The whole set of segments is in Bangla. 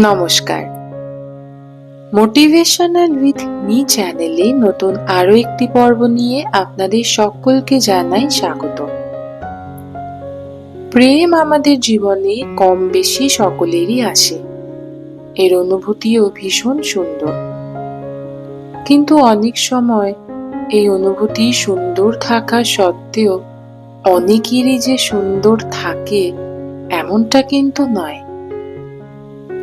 নমস্কার। মোটিভেশনাল উইথ মি চ্যানেলে নতুন আরও একটি পর্ব নিয়ে আপনাদের সকলকে জানাই স্বাগত। প্রেম আমাদের জীবনে কম বেশি সকলেরই আসে। এর অনুভূতিও ভীষণ সুন্দর। কিন্তু অনেক সময় এই অনুভূতি সুন্দর থাকা সত্ত্বেও অনেকেরই যে সুন্দর থাকে এমনটা কিন্তু নয়।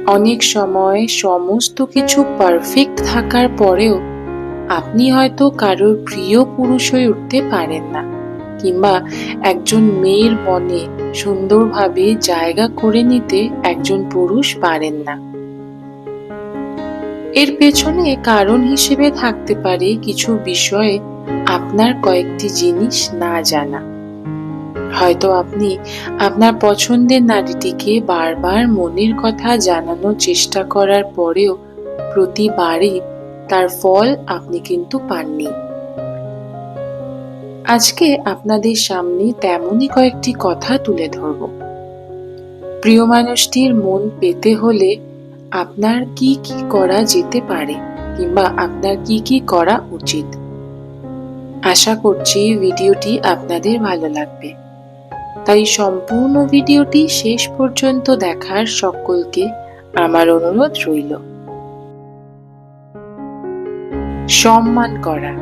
অনেক সময় সমস্ত কিছু পারফেক্ট থাকার পরেও আপনি হয়তো কারোর প্রিয় পুরুষ হয়ে উঠতে পারেন না কিংবা একজন মেয়ের মনে সুন্দরভাবে জায়গা করে নিতে একজন পুরুষ পারেন না। এর পেছনে কারণ হিসেবে থাকতে পারে কিছু বিষয়ে আপনার কয়েকটি জিনিস না জানা। হয়তো আপনি আপনার পছন্দের নারীটিকে বারবার মনের কথা জানানোর চেষ্টা করার পরেও প্রতিবারই তার ফল আপনি কিন্তু পাননি। আজকে আপনাদের সামনে তেমনই কয়েকটি কথা তুলে ধরব। প্রিয় মানুষটির মন পেতে হলে আপনার কি কি করা যেতে পারে কিংবা আপনার কি কি করা উচিত? আশা করছি ভিডিওটি আপনাদের ভালো লাগবে। তাই সম্পূর্ণ ভিডিওটি শেষ পর্যন্ত দেখার সকলকে আমার অনুরোধ রইল। সম্মান করা।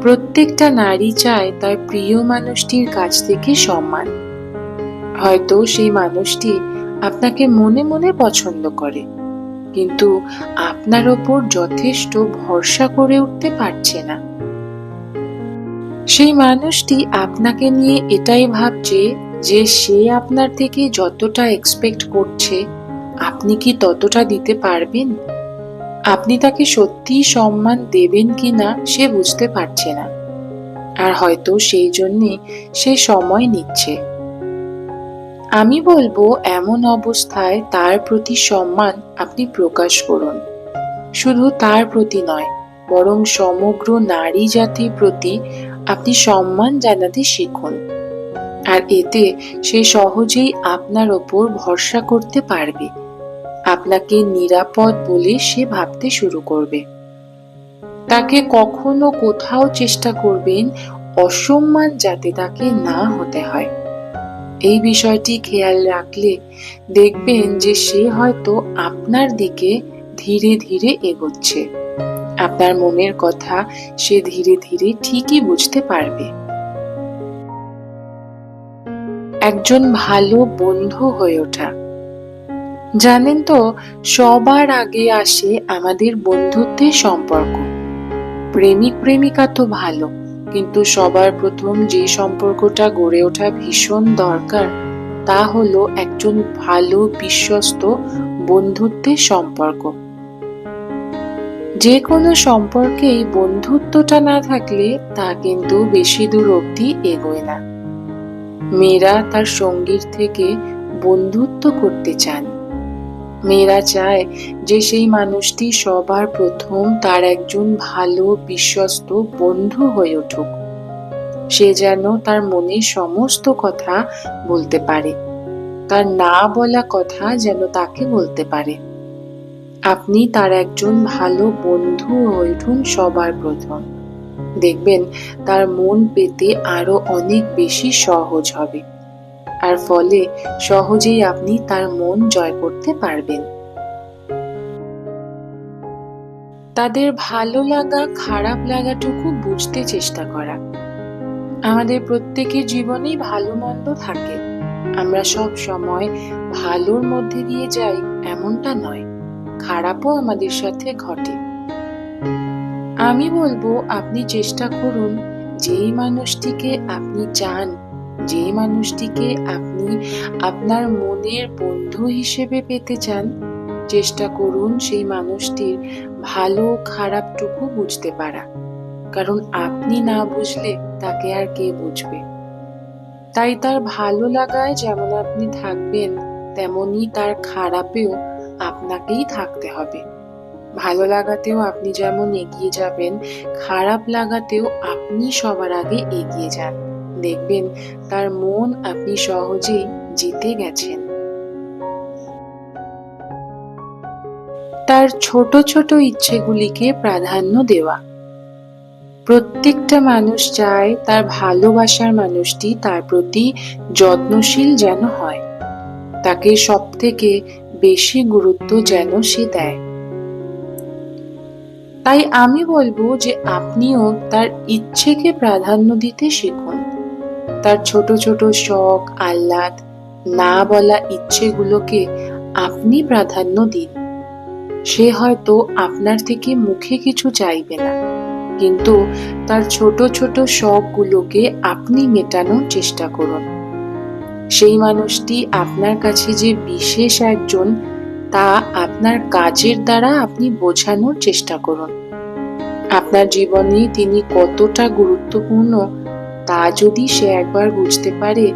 প্রত্যেকটা নারী চায় তার প্রিয় মানুষটির কাছ থেকে সম্মান। হয়তো সেই মানুষটি আপনাকে মনে মনে পছন্দ করে, কিন্তু আপনার ওপর যথেষ্ট ভরসা করে উঠতে পারছে না। সেই মানুষটি আপনাকে নিয়ে এটাই ভাবছে যে সে আপনার থেকে যতটা এক্সপেক্ট করছে, আপনি কি ততটা দিতে পারবেন? আপনি তাকে সত্যি সম্মান দেবেন কি না সে বুঝতে পারছে না। আর হয়তো সেই জন্যে সে সময় নিচ্ছে। আমি বলব এমন অবস্থায় তার প্রতি সম্মান আপনি প্রকাশ করুন। শুধু তার প্রতি নয়, বরং সমগ্র নারী জাতির প্রতি আপনি সম্মান জানাতে শিখুন। আর এতে সে সহজেই আপনার ওপর ভরসা করতে পারবে। আপনাকে নিরাপদ বলে সে ভাবতে শুরু করবে। তাকে কখনো কোথাও চেষ্টা করবেন অসম্মান যাতে তাকে না হতে হয়। এই বিষয়টি খেয়াল রাখলে দেখবেন যে সে হয়তো আপনার দিকে ধীরে ধীরে এগোচ্ছে। আপনার মনের কথা সে ধীরে ধীরে ঠিকই বুঝতে পারবে। একজন ভালো বন্ধু হয়ে ওঠা। জানেন তো, সবার আগে আসে আমাদের বন্ধুত্বের সম্পর্ক। প্রেমিক প্রেমিকা তো ভালো, কিন্তু সবার প্রথম যে সম্পর্কটা গড়ে ওঠা ভীষণ দরকার, তা হলো একজন ভালো, বিশ্বস্ত বন্ধুত্বের সম্পর্ক। যে কোনো সম্পর্কেই বন্ধুত্বটা না থাকলে তা কিন্তু বেশি দূর অবধি এগোয় না। মেয়েরা তার সঙ্গীর থেকে বন্ধুত্ব করতে চান। মেয়েরা চায় যে সেই মানুষটি সবার প্রথম তার একজন ভালো, বিশ্বস্ত বন্ধু হয়ে উঠুক। সে যেন তার মনে সমস্ত কথা বলতে পারে। তার না বলা কথা যেন তাকে বলতে পারে। আপনি তার একজন ভালো বন্ধু হয়ে উঠুন সবার প্রথম। দেখবেন তার মন পেতে আরও অনেক বেশি সহজ হবে। আর ফলে সহজেই আপনি তার মন জয় করতে পারবেন। তাদের ভালো লাগা, খারাপ লাগাটুকু বুঝতে চেষ্টা করা। আমাদের প্রত্যেকের জীবনেই ভালো মন্দ থাকে। আমরা সব সময় ভালোর মধ্যে দিয়ে যাই, এমনটা নয়। খারাপও আমাদের সাথে ঘটে। আমি বলব, আপনি চেষ্টা করুন, যেই মানুষটিকে আপনি চান যে মানুষটিকে আপনি আপনার মনের বন্ধু হিসেবে পেতে চান, চেষ্টা করুন সেই মানুষটির ভালো খারাপটুকু বুঝতে পারা। কারণ আপনি না বুঝলে তাকে আর কে বুঝবে? তাই তার ভালো লাগায় যেমন আপনি থাকবেন, তেমনি তার খারাপেও আপনাকেই থাকতে হবে। ভালো লাগাতেও আপনি যেমন এগিয়ে যাবেন, খারাপ লাগাতেও আপনি সবার আগে এগিয়ে যান। দেখবেন তার মন আপনি সহজেই জিতে গেছেন। তার ছোট ছোট ইচ্ছেগুলিকে প্রাধান্য দেওয়া। প্রত্যেকটা মানুষ চায় তার ভালোবাসার মানুষটি তার প্রতি যত্নশীল যেন হয়। তাকে সব থেকে বেশি গুরুত্ব যেন সে দেয়। তাই আমি বলব যে আপনিও তার ইচ্ছেকে প্রাধান্য দিতে শিখুন। তার ছোট ছোট শখ, আহ্লাদ, না বলা ইচ্ছেগুলোকে আপনি প্রাধান্য দিন। সে হয়তো আপনার থেকে মুখে কিছু চাইবে না, কিন্তু তার ছোট ছোট শখগুলোকে আপনি মেটানোর চেষ্টা করুন। সেই মানুষটি আপনার কাছে যে বিশেষ একজন, তা আপনার কাজের দ্বারা আপনি বোঝানোর চেষ্টা করুন। আপনার জীবনে তিনি কতটা গুরুত্বপূর্ণ, তা যদি সে একবার বুঝতে পারে,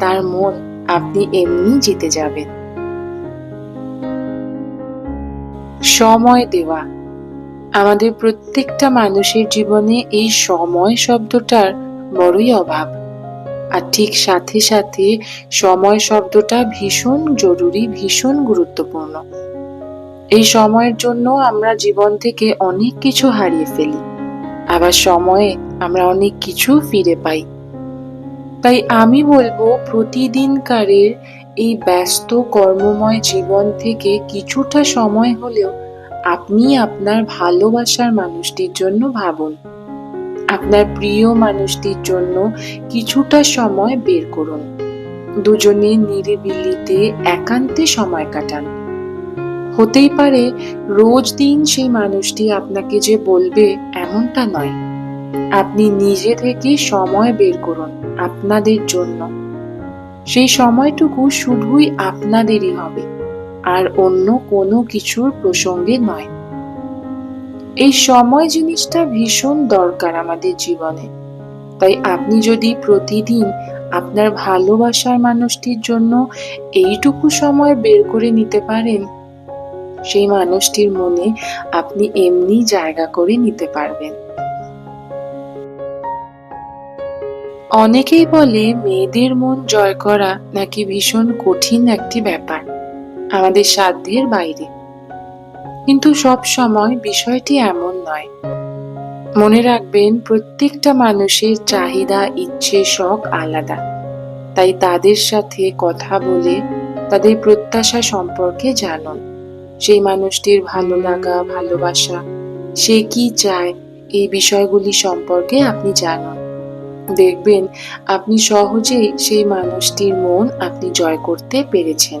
তার মন আপনি এমনি জিতে যাবেন। সময় দেওয়া। আমাদের প্রত্যেকটা মানুষের জীবনে এই সময় শব্দটার বড়ই অভাব। আর ঠিক সাথে সাথে সময় শব্দটা ভীষণ জরুরি, ভীষণ গুরুত্বপূর্ণ। এই সময়ের জন্য আমরা জীবন থেকে অনেক কিছু হারিয়ে ফেলি। আবার সময়ে আমরা অনেক কিছু ফিরে পাই। তাই আমি বলব প্রতিদিনকারের এই ব্যস্ত, কর্মময় জীবন থেকে কিছুটা সময় হলেও আপনি আপনার ভালোবাসার মানুষটির জন্য ভাবুন। আপনার প্রিয় মানুষটির জন্য কিছুটা সময় বের করুন। দুজনে নিরিবিলিতে একান্তে সময় কাটান। হতেই পারে রোজ দিন সেই মানুষটি আপনাকে যে বলবে এমনটা নয়। আপনি নিজে থেকে সময় বের করুন আপনাদের জন্য। সেই সময়টুকু শুধুই আপনাদেরই হবে, আর অন্য কোনো কিছুর প্রসঙ্গে নয়। এই সময় জিনিসটা ভীষণ দরকার আমাদের জীবনে। তাই আপনি যদি প্রতিদিন আপনার ভালোবাসার মানুষটির জন্য এইটুকু সময় বের করে নিতে পারেন, সেই মানুষটির মনে আপনি এমনি জায়গা করে নিতে পারবেন। অনেকেই বলে মেয়েদের মন জয় করা নাকি ভীষণ কঠিন একটি ব্যাপার। আমাদের সাধ্যের বাইরে। কিন্তু সব সময় বিষয়টি এমন নয়। মনে রাখবেন, প্রত্যেকটা মানুষের চাহিদা, ইচ্ছে, শখ আলাদা। তাই তাদের সাথে কথা বলে তাদের প্রত্যাশা সম্পর্কে জানুন। সেই মানুষটির ভালো লাগা, ভালোবাসা, সে কি চায়, এই বিষয়গুলি সম্পর্কে আপনি জানুন। দেখবেন, আপনি সহজেই সেই মানুষটির মন আপনি জয় করতে পেরেছেন।